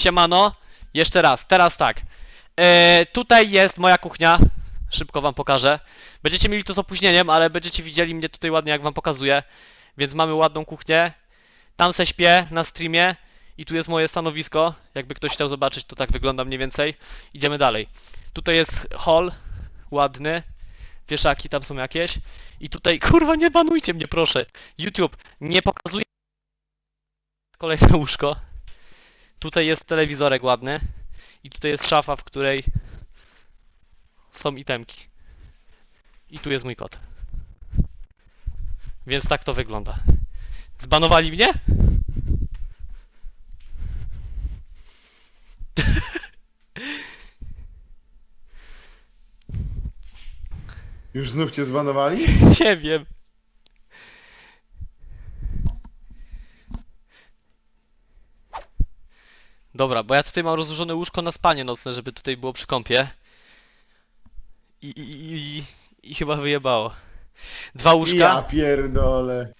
Siemano. Jeszcze raz, teraz tak. E, tutaj jest moja kuchnia. Szybko wam pokażę. Będziecie mieli to z opóźnieniem, ale będziecie widzieli mnie tutaj ładnie jak wam pokazuję. Więc mamy ładną kuchnię. Tam se śpię na streamie. I tu jest moje stanowisko. Jakby ktoś chciał zobaczyć, to tak wygląda mniej więcej. Idziemy dalej. Tutaj jest hall. Ładny. Wieszaki tam są jakieś. I tutaj, kurwa, nie banujcie mnie, proszę. YouTube, nie pokazuje kolejne łóżko. Tutaj jest telewizorek ładny. I tutaj jest szafa, w której są itemki. I tu jest mój kot. Więc tak to wygląda. Zbanowali mnie? Już znów cię zbanowali? Nie wiem. Dobra, bo ja tutaj mam rozłożone łóżko na spanie nocne, żeby tutaj było przy kąpie. I, i, i, i, chyba wyjebało. Dwa łóżka. Ja pierdolę.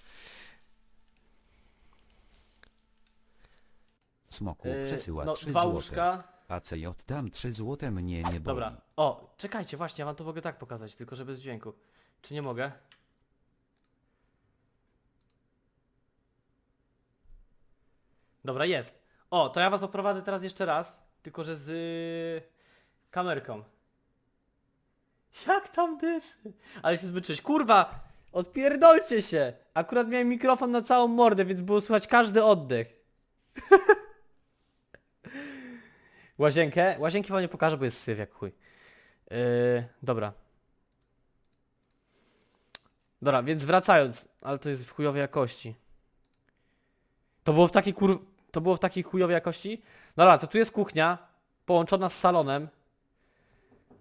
Smoku Yy, przesyła no, 3 dwa złote. łóżka. ACJ tam 3 złote mnie nie boli. Dobra. O, czekajcie, właśnie, ja wam to mogę tak pokazać, tylko że bez dźwięku. Czy nie mogę? Dobra, jest. O, to ja was oprowadzę teraz jeszcze raz, tylko że z y, kamerką. Jak tam dyszy? Ale się zmyczyłeś. Kurwa! Odpierdolcie się! Akurat miałem mikrofon na całą mordę, więc było słychać każdy oddech. Łazienkę? Łazienki wam nie pokażę, bo jest syf jak chuj. Yy, dobra. Dobra, więc wracając, ale to jest w chujowej jakości. To było w takiej kur... To było w takiej chujowej jakości? Dobra, to tu jest kuchnia, połączona z salonem.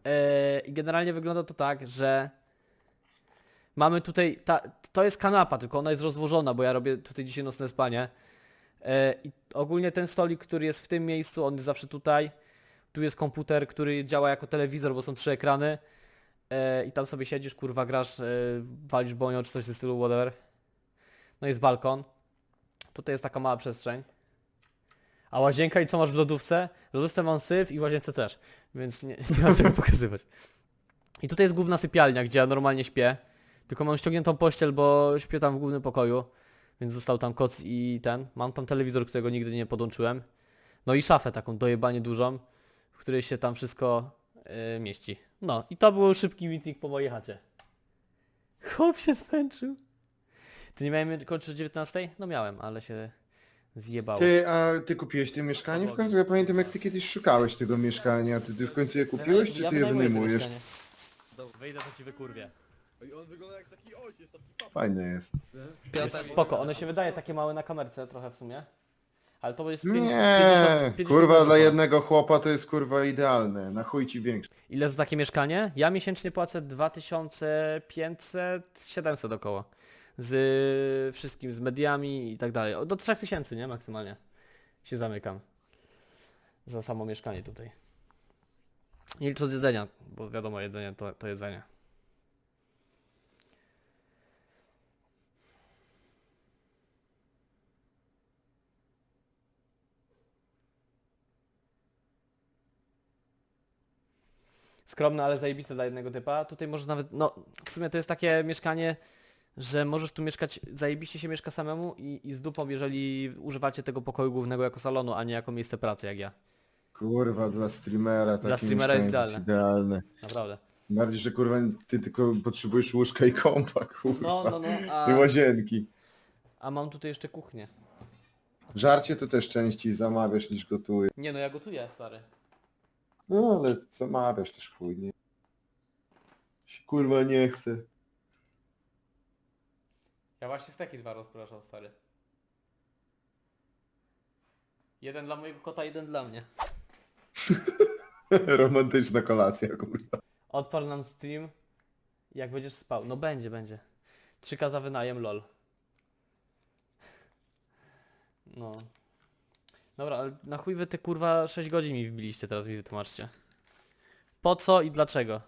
Yy, I generalnie wygląda to tak, że mamy tutaj, ta, to jest kanapa, tylko ona jest rozłożona, bo ja robię tutaj dzisiaj nocne spanie. E, I ogólnie ten stolik, który jest w tym miejscu, on jest zawsze tutaj. Tu jest komputer, który działa jako telewizor, bo są trzy ekrany. E, I tam sobie siedzisz, kurwa, grasz, e, walisz bonio czy coś ze stylu whatever. No jest balkon. Tutaj jest taka mała przestrzeń. A łazienka i co masz w lodówce? W lodówce mam syf i łazience też, więc nie, nie ma czego pokazywać. I tutaj jest główna sypialnia, gdzie ja normalnie śpię. Tylko mam ściągniętą pościel, bo śpię tam w głównym pokoju. Więc został tam koc i ten. Mam tam telewizor, którego nigdy nie podłączyłem. No i szafę taką dojebanie dużą, w której się tam wszystko yy, mieści. No i to był szybki meeting po mojej chacie. Chłop się zmęczył. Ty nie miałem kończyć o 19? No miałem, ale się zjebało. Ty, a ty kupiłeś to mieszkanie w końcu? Ja pamiętam jak ty kiedyś szukałeś tego mieszkania. Ty, ty w końcu je kupiłeś, czy Ja ty je wynajmuję to wynajmujesz? mieszkanie. Wyjdę, to ci wykurwię. Fajne jest. Jest spoko, one się wydaje takie małe na kamerce trochę w sumie. Ale to jest pięć- Nie, 50, 50 kurwa dla jednego chłopa to jest kurwa idealne. Na chuj ci większy. Ile za takie mieszkanie? Ja miesięcznie płacę 2500, 700 około. Z wszystkim, z mediami i tak dalej. Do 3000, nie? Maksymalnie. Się zamykam. Za samo mieszkanie tutaj. Nie licząc jedzenia, bo wiadomo, jedzenie to, to jedzenie. Skromne, ale zajebiste dla jednego typa. Tutaj możesz nawet, no w sumie to jest takie mieszkanie, że możesz tu mieszkać, zajebiście się mieszka samemu i, i z dupą, jeżeli używacie tego pokoju głównego jako salonu, a nie jako miejsce pracy jak ja. Kurwa dla streamera takie streamera jest mieszkanie to idealne. Naprawdę. Bardziej, że kurwa ty tylko potrzebujesz łóżka i kąpa, kurwa. No, no, no, I a, łazienki. a mam tutaj jeszcze kuchnię. Żarcie to też częściej zamawiasz niż gotujesz. Nie no, ja gotuję, stary. No ale zamawiasz też chuj, nie? Się, Kurwa nie chcę. Ja właśnie steki dwa rozpraszał, stary. Jeden dla mojego kota, jeden dla mnie. Romantyczna kolacja, kurwa. Odpal nam stream, jak będziesz spał. No będzie, będzie. 3K za wynajem, lol. No. Dobra, ale na chuj wy te kurwa 6 godzin mi wbiliście, teraz mi wytłumaczcie. Po co i dlaczego?